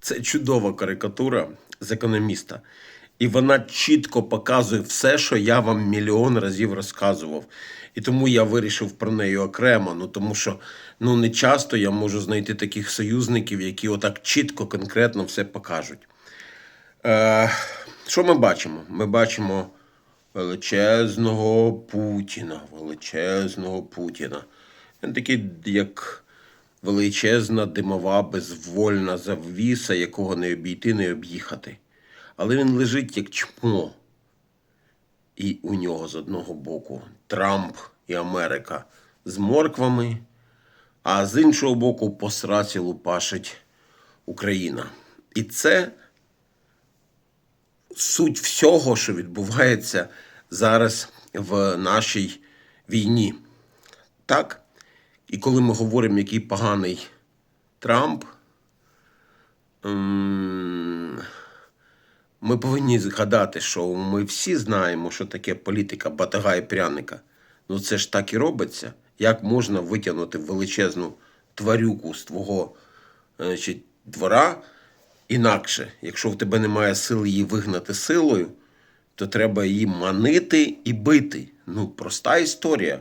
Це чудова карикатура з економіста. І вона чітко показує все, що я вам мільйон разів розказував. І тому я вирішив про неї окремо. Ну тому що ну не часто я можу знайти таких союзників, які отак чітко, конкретно все покажуть. Е, що ми бачимо? Ми бачимо величезного Путіна, величезного Путіна. Він такий, як величезна димова, безвольна завіса, якого не обійти, не об'їхати. Але він лежить як чмо. І у нього з одного боку Трамп і Америка з морквами, а з іншого боку по сраці лупашить Україна. І це суть всього, що відбувається зараз в нашій війні. Так? І коли ми говоримо, який поганий Трамп, ми повинні згадати, що ми всі знаємо, що таке політика батага і пряника. Ну це ж так і робиться. Як можна витягнути величезну тварюку з твого значить, двора інакше, якщо в тебе немає сил її вигнати силою, то треба її манити і бити. Ну, проста історія.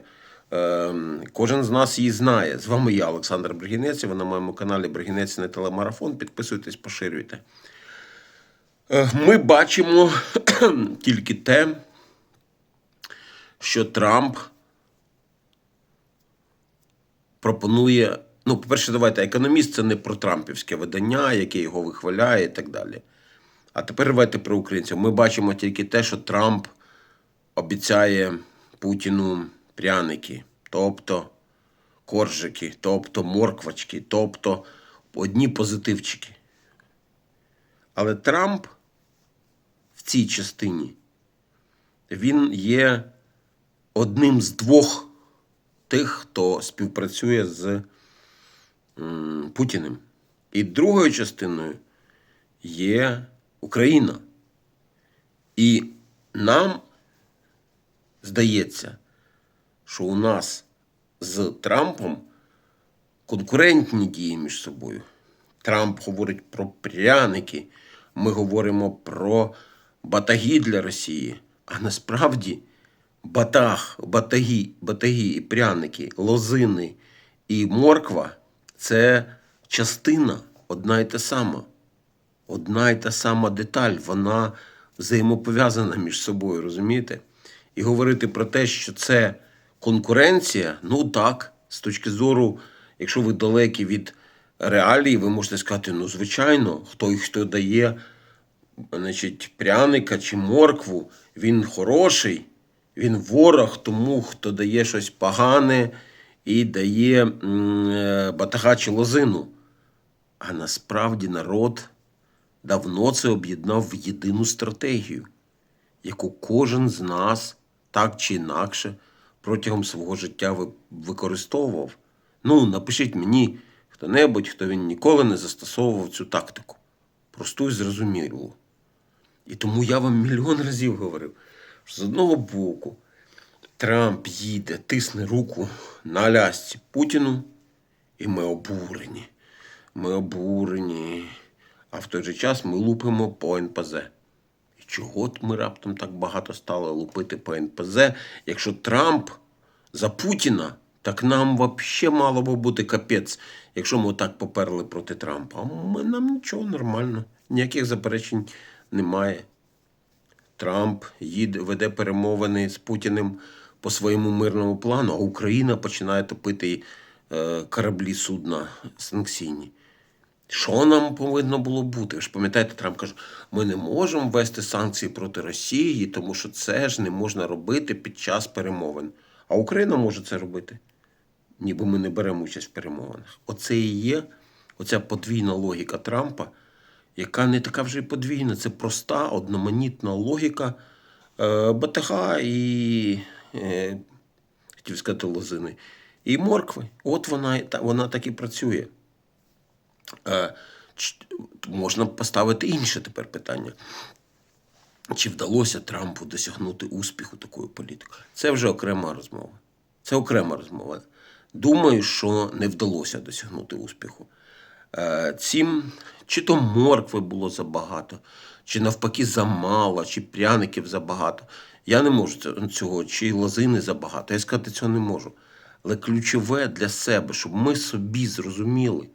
Ем, кожен з нас її знає. З вами я, Олександр Бригінець. Ви на моєму каналі Бригінець не телемарафон. Підписуйтесь, поширюйте. Е, Ми бачимо тільки те, що Трамп пропонує. Ну, по-перше, давайте, економіст це не про Трампівське видання, яке його вихваляє і так далі. А тепер давайте про українців. Ми бачимо тільки те, що Трамп обіцяє Путіну пряники, тобто коржики, тобто морквочки, тобто одні позитивчики. Але Трамп в цій частині він є одним з двох тих, хто співпрацює з Путіним. І другою частиною є Україна. І нам здається, що у нас з Трампом конкурентні дії між собою. Трамп говорить про пряники, ми говоримо про батаги для Росії. А насправді батаг, батаги, батаги і пряники, лозини і морква це частина одна й та сама. Одна й та сама деталь, вона взаємопов'язана між собою, розумієте? І говорити про те, що це конкуренція, ну так, з точки зору, якщо ви далекі від реалії, ви можете сказати, ну, звичайно, хто хто дає значить, пряника чи моркву, він хороший, він ворог тому, хто дає щось погане і дає е, батага чи лозину. А насправді народ давно це об'єднав в єдину стратегію, яку кожен з нас так чи інакше протягом свого життя використовував. Ну, напишіть мені хто-небудь, хто він ніколи не застосовував цю тактику. Просту і зрозумілу. І тому я вам мільйон разів говорив, що з одного боку Трамп їде, тисне руку на Алясці Путіну, і ми обурені. Ми обурені. А в той же час ми лупимо по НПЗ. Чого от ми раптом так багато стали лупити по НПЗ? Якщо Трамп за Путіна, так нам взагалі мало би бути капець, якщо ми так поперли проти Трампа. А ми, нам нічого нормально, ніяких заперечень немає. Трамп їде, веде перемовини з Путіним по своєму мирному плану, а Україна починає топити е, кораблі судна санкційні. Що нам повинно було бути? Ви ж пам'ятаєте, Трамп каже, ми не можемо ввести санкції проти Росії, тому що це ж не можна робити під час перемовин. А Україна може це робити. Ніби ми не беремо участь в перемовинах. Оце і є оця подвійна логіка Трампа, яка не така вже й подвійна. Це проста, одноманітна логіка е, БТХ і, е, хотів сказати, лозини, і моркви. От вона, вона так і працює. Е, можна поставити інше тепер питання. Чи вдалося Трампу досягнути успіху такою політикою? Це вже окрема розмова. Це окрема розмова. Думаю, що не вдалося досягнути успіху. е, цим чи то моркви було забагато, чи навпаки замало, чи пряників забагато. Я не можу цього, чи лозини забагато. Я сказати цього не можу. Але ключове для себе, щоб ми собі зрозуміли,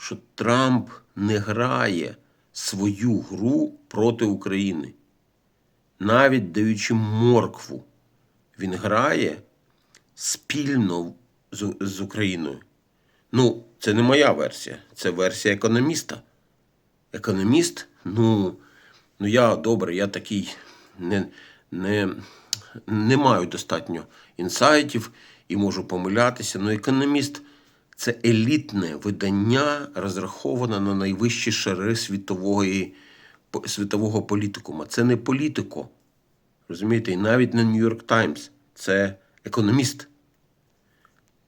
що Трамп не грає свою гру проти України, навіть даючи моркву, він грає спільно з, з Україною. Ну, це не моя версія, це версія економіста. Економіст, ну, ну я добре, я такий не, не, не маю достатньо інсайтів і можу помилятися. Ну, економіст це елітне видання, розраховане на найвищі шари світової, світового політикума. Це не політико. Розумієте, і навіть не Нью-Йорк Таймс. Це економіст.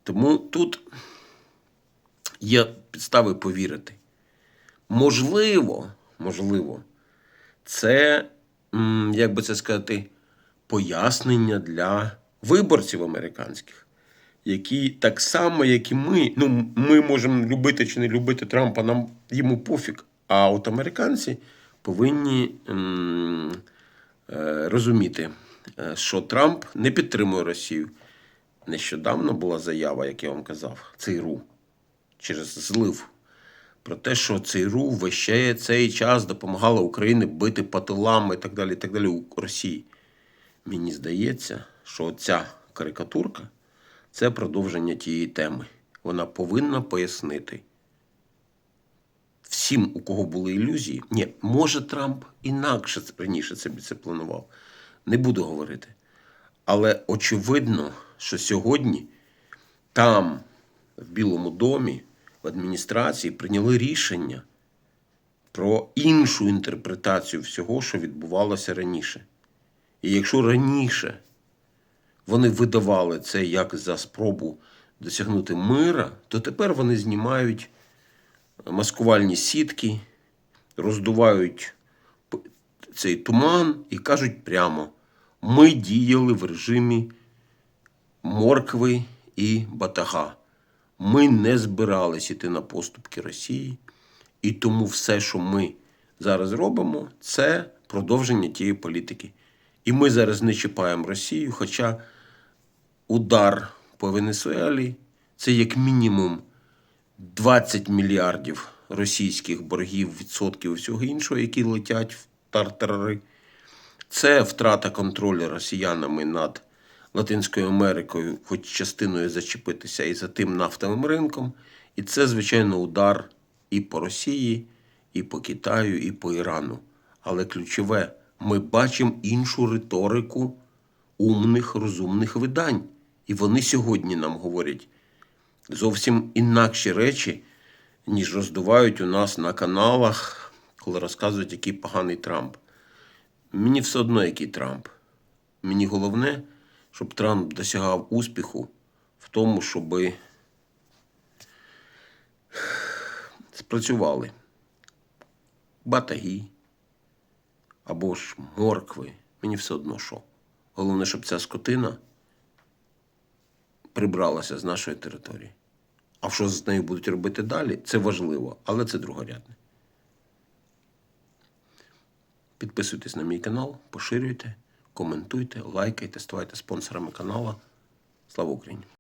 Тому тут є підстави повірити. Можливо, можливо, це, як би це сказати, пояснення для виборців американських, які так само, як і ми, ну, ми можемо любити чи не любити Трампа, нам йому пофіг. А от американці повинні м, е, розуміти, е, що Трамп не підтримує Росію. Нещодавно була заява, як я вам казав, ЦРУ через злив про те, що ЦРУ весь цей час допомагала Україні бити по тилам і так далі, і так далі у Росії. Мені здається, що ця карикатурка це продовження тієї теми. Вона повинна пояснити всім, у кого були ілюзії. Ні, може Трамп інакше раніше собі це планував. Не буду говорити. Але очевидно, що сьогодні там, в Білому домі, в адміністрації, прийняли рішення про іншу інтерпретацію всього, що відбувалося раніше. І якщо раніше вони видавали це як за спробу досягнути мира, то тепер вони знімають маскувальні сітки, роздувають цей туман і кажуть прямо: ми діяли в режимі моркви і батага. Ми не збирались іти на поступки Росії, і тому все, що ми зараз робимо, це продовження тієї політики. І ми зараз не чіпаємо Росію, хоча удар по Венесуелі це як мінімум 20 мільярдів російських боргів, відсотків всього іншого, які летять в тартари. Це втрата контролю росіянами над Латинською Америкою, хоч частиною зачепитися і за тим нафтовим ринком. І це, звичайно, удар і по Росії, і по Китаю, і по Ірану. Але ключове, ми бачимо іншу риторику умних, розумних видань. І вони сьогодні нам говорять зовсім інакші речі, ніж роздувають у нас на каналах, коли розказують, який поганий Трамп. Мені все одно, який Трамп. Мені головне, щоб Трамп досягав успіху в тому, щоб спрацювали батаги або ж моркви. Мені все одно що. Головне, щоб ця скотина прибралася з нашої території. А що з нею будуть робити далі, це важливо, але це другорядне. Підписуйтесь на мій канал, поширюйте, коментуйте, лайкайте, ставайте спонсорами каналу. Слава Україні!